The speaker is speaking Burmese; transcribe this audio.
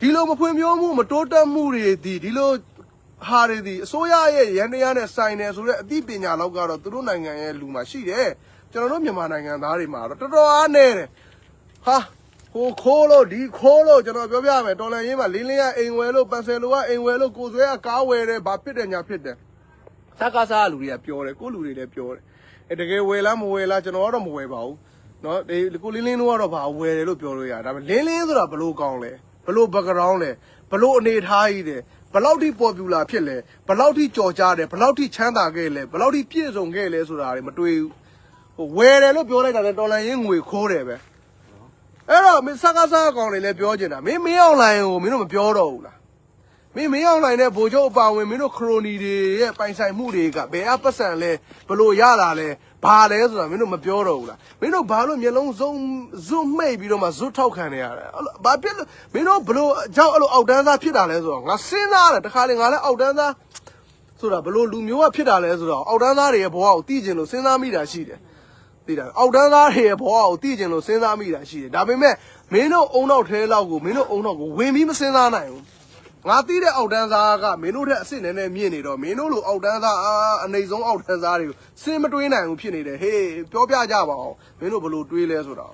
ဒီလိုမဖွံ့ဖြိုးမှုမတိုးတက်မှုတွေဒီဒီလိုဟာတွေဒီအစိုးရရဲ့ရန်တရားနဲ့ဆိုင်တယ်ဆိုတော့အသိပညာလောက်ကတော့သူတို့နိုင်ငံရဲ့လူမှာရှိတယ်ကျွန်တော်တို့မြန်မာနိုင်ငံသားတွေမှာတော့တော်တော်အားနေတယ်ဟာဟိုခိုးလို့ဒီခိုးလို့ကျွန်တော်ပြောပြမယ်တော်လန်ရေးမှာလင်းလင်းကအိမ်ဝယ်လို့ပန်ဆယ်လိုကအိမ်ဝယ်လို့ကိုယ်ဆွဲကကားဝယ်တယ်ဘာဖြစ်တယ်ညာဖြစ်တယ် စကားစားလူတွေကပြောတယ်ကိုလူတွေလည်းပြောတယ်အဲတကယ်ဝယ်လားမဝယ်လားကျွန်တော်ကတော့မဝယ်ပါဘူးเนาะဒီကိုလင်းလင်းတို့ကတော့ဘာဝယ်တယ်လို့ပြောလို့ရတယ်ဒါပေမဲ့လင်းလင်းဆိုတာဘလို့ကောင်းလဲ ဘလို့ background လဲဘလို့အနေထားကြီးတယ်ဘလောက်ထိ popular ဖြစ်လဲဘလောက်ထိကြော်ကြားတယ်ဘလောက်ထိချမ်းသာခဲ့လဲဘလောက်ထိပြည့်စုံခဲ့လဲဆိုတာတွေမတွေ့ဘူးဟိုဝယ်တယ်လို့ပြောလိုက်တာလည်းတော်လန်ရင်းငွေခိုးတယ်ပဲအဲ့တော့မင်းစကားစားကောင်းနေလဲပြောချင်တာမင်းမင်းအောင်လိုင်းကိုမင်းတို့မပြောတော့ဘူးလား မင်းမင်းအောင်နိုင်တဲ့ဗိုလ်ချုပ်အပါဝင်မင်းတို့ခရိုနီတွေရဲ့ပိုင်ဆိုင်မှုတွေကဘယ်အပတ်စံလဲဘလို့ရတာလဲဘာလဲဆိုတာမင်းတို့မပြောတော့ဘူးလားမင်းတို့ဘာလို့မျိုးလုံးစုံဇွတ်မိတ်ပြီးတော့မှဇွတ်ထောက်ခံနေရလဲအဲ့လိုဘာဖြစ်လို့မင်းတို့ဘလို့အကြောက်အဲ့လိုအောက်တန်းသားဖြစ်တာလဲဆိုတော့ငါစဉ်းစားတယ်တခါလေငါလည်းအောက်တန်းသားဆိုတာဘလို့လူမျိုးကဖြစ်တာလဲဆိုတော့အောက်တန်းသားတွေရဲ့ဘဝကိုသိကျင်လို့စဉ်းစားမိတာရှိတယ်သိတာအောက်တန်းသားတွေရဲ့ဘဝကိုသိကျင်လို့စဉ်းစားမိတာရှိတယ်ဒါပေမဲ့မင်းတို့အုံနောက်ထဲလောက်ကိုမင်းတို့အုံနောက်ကိုဝင်ပြီးမစဉ်းစားနိုင်ဘူး ငါသိတဲ့အောက်တန်းသားကမင်းတို့ထက်အစ်စ်နည်းနည်းမြင့်နေတော့မင်းတို့လိုအောက်တန်းသားအာအနေဆုံးအောက်တန်းသားတွေကိုစင်မတွေးနိုင်ဘူးဖြစ်နေတယ်ဟေးပြောပြကြပါအောင်မင်းတို့ဘယ်လိုတွေးလဲဆိုတော့